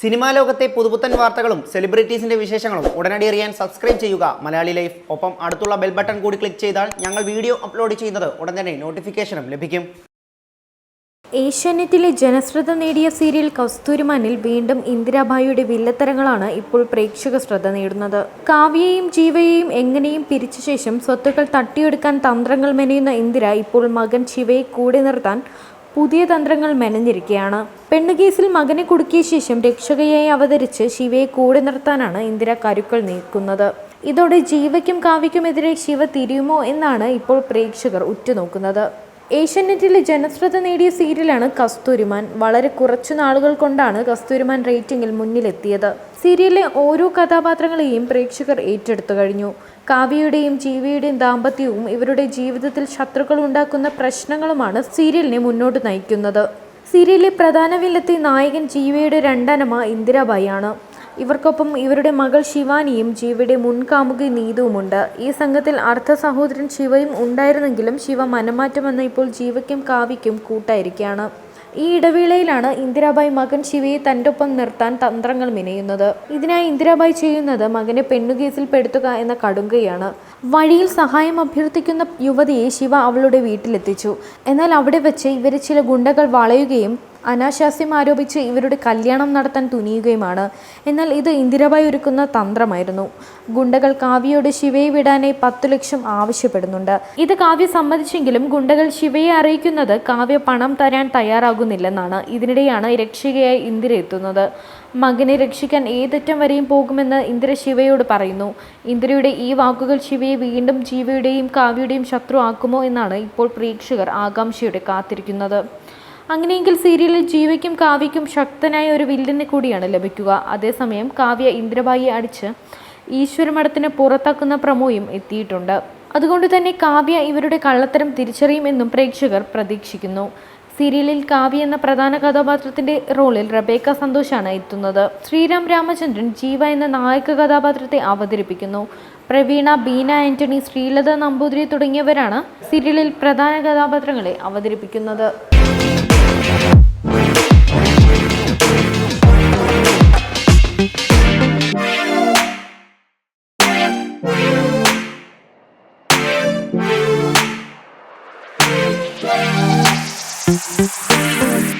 Cinema ലോകത്തെ പുതുപുത്തൻ വാർത്തകളും സെലിബ്രിറ്റീസിന്റെ വിശേഷങ്ങളും ഉടനടി അറിയാൻ സബ്സ്ക്രൈബ് ചെയ്യുക. മലയാളി ലൈഫ്. ഒപ്പം അടുത്തുള്ള ബെൽ ബട്ടൺ കൂടി ക്ലിക്ക് ചെയ്താൽ ഞങ്ങൾ വീഡിയോ അപ്ലോഡ് ചെയ്യുന്നത് ഉടൻ തന്നെ നോട്ടിഫിക്കേഷനും ലഭിക്കും. ഏഷ്യാനെറ്റിലെ ജനശ്രദ്ധ നേടിയ സീരിയൽ കസ്തൂരിമാനിൽ വീണ്ടും ഇന്ദിരാഭായിയുടെ വില്ലത്തരങ്ങളാണ് ഇപ്പോൾ പ്രേക്ഷക ശ്രദ്ധ നേടുന്നത്. കാവ്യയെയും ജീവയെയും എങ്ങനെയും പിരിച്ച ശേഷം സ്വത്തുക്കൾ തട്ടിയെടുക്കാൻ തന്ത്രങ്ങൾ മെനയുന്ന ഇന്ദിര ഇപ്പോൾ മകൻ ശിവയെ കൂടെ നിർത്താൻ പുതിയ തന്ത്രങ്ങൾ മെനഞ്ഞിരിക്കുകയാണ് പെണ്ണുകേസിൽ മകനെ കുടുക്കിയ ശേഷം രക്ഷകയായി അവതരിച്ച് ശിവയെ കൂടെ നിർത്താനാണ് ഇന്ദിര കരുക്കൾ നീക്കുന്നത്. ഇതോടെ ജീവയ്ക്കും കാവ്യക്കുമെതിരെ ശിവ തിരിയുമോ എന്നാണ് ഇപ്പോൾ പ്രേക്ഷകർ ഉറ്റുനോക്കുന്നത്. ഏഷ്യാനെറ്റിലെ ജനശ്രദ്ധ നേടിയ സീരിയലാണ് കസ്തൂരിമാൻ. വളരെ കുറച്ചു നാളുകൾ കൊണ്ടാണ് കസ്തൂരിമാൻ റേറ്റിംഗിൽ മുന്നിലെത്തിയത്. സീരിയലിലെ ഓരോ കഥാപാത്രങ്ങളെയും പ്രേക്ഷകർ ഏറ്റെടുത്തു കഴിഞ്ഞു. കാവ്യയുടെയും ജീവിയുടെയും ദാമ്പത്യവും ഇവരുടെ ജീവിതത്തിൽ ശത്രുക്കൾ ഉണ്ടാക്കുന്ന പ്രശ്നങ്ങളുമാണ് സീരിയലിനെ മുന്നോട്ട് നയിക്കുന്നത്. സീരിയലിലെ പ്രധാന വില്ലത്തെ നായകൻ ജീവിയുടെ രണ്ടനമ ഇന്ദിരാബായിയാണ്. ഇവർക്കൊപ്പം ഇവരുടെ മകൾ ശിവാനിയും ജീവയുടെ മുൻകാമുകി നീതുവുമുണ്ട്. ഈ സംഘത്തിൽ അർദ്ധ സഹോദരൻ ശിവയും ഉണ്ടായിരുന്നെങ്കിലും ശിവ മനമാറ്റം വന്ന ഇപ്പോൾ ജീവയ്ക്കും കാവ്യയ്ക്കും കൂട്ടായിരിക്കുകയാണ്. ഈ ഇടവേളയിലാണ് ഇന്ദിരാബായി മകൻ ശിവയെ തന്റെ ഒപ്പം നിർത്താൻ തന്ത്രങ്ങൾ മെനയുന്നത്. ഇതിനായി ഇന്ദിരാബായി ചെയ്യുന്നത് മകനെ പെണ്ണുകേസിൽ പെടുത്തുക എന്ന കടുങ്കയാണ്. വഴിയിൽ സഹായം അഭ്യർത്ഥിക്കുന്ന യുവതിയെ ശിവ അവളുടെ വീട്ടിലെത്തിച്ചു. എന്നാൽ അവിടെ വെച്ച് ഇവരെ ചില ഗുണ്ടകൾ വളയുകയും അനാശാസ്യം ആരോപിച്ച് ഇവരുടെ കല്യാണം നടത്താൻ തുനിയുകയുമാണ്. എന്നാൽ ഇത് ഇന്ദിരാബായി ഒരുക്കുന്ന തന്ത്രമായിരുന്നു. ഗുണ്ടകൾ കാവ്യയോട് ശിവയെ വിടാനായി പത്തു ലക്ഷം ആവശ്യപ്പെടുന്നുണ്ട്. ഇത് കാവ്യ സമ്മതിച്ചെങ്കിലും ഗുണ്ടകൾ ശിവയെ അറിയിക്കുന്നത് കാവ്യ പണം തരാൻ തയ്യാറാകുന്നില്ലെന്നാണ്. ഇതിനിടെയാണ് രക്ഷകയായി ഇന്ദിര എത്തുന്നത്. മകനെ രക്ഷിക്കാൻ ഏതറ്റം വരെയും പോകുമെന്ന് ഇന്ദിര ശിവയോട് പറയുന്നു. ഇന്ദിരയുടെ ഈ വാക്കുകൾ ശിവയെ വീണ്ടും ജീവയുടെയും കാവ്യയുടെയും ശത്രു ആക്കുമോ എന്നാണ് ഇപ്പോൾ പ്രേക്ഷകർ ആകാംക്ഷയോടെ കാത്തിരിക്കുന്നത്. അങ്ങനെയെങ്കിൽ സീരിയലിൽ ജീവയ്ക്കും കാവ്യയ്ക്കും ശക്തനായ ഒരു വില്ലനെ കൂടിയാണ് ലഭിക്കുക. അതേസമയം കാവ്യ ഇന്ദ്രബായിയെ അടിച്ച് ഈശ്വരമഠത്തിന് പുറത്താക്കുന്ന പ്രമോയും എത്തിയിട്ടുണ്ട്. അതുകൊണ്ട് തന്നെ കാവ്യ ഇവരുടെ കള്ളത്തരം തിരിച്ചറിയുമെന്നും പ്രേക്ഷകർ പ്രതീക്ഷിക്കുന്നു. സീരിയലിൽ കാവ്യ എന്ന പ്രധാന കഥാപാത്രത്തിന്റെ റോളിൽ റബേക്ക സന്തോഷാണ് എത്തുന്നത്. ശ്രീരാം രാമചന്ദ്രൻ ജീവ എന്ന നായക കഥാപാത്രത്തെ അവതരിപ്പിക്കുന്നു. പ്രവീണ ബീന ആന്റണി ശ്രീലത നമ്പൂതിരി തുടങ്ങിയവരാണ് സീരിയലിൽ പ്രധാന കഥാപാത്രങ്ങളെ അവതരിപ്പിക്കുന്നത്. Thank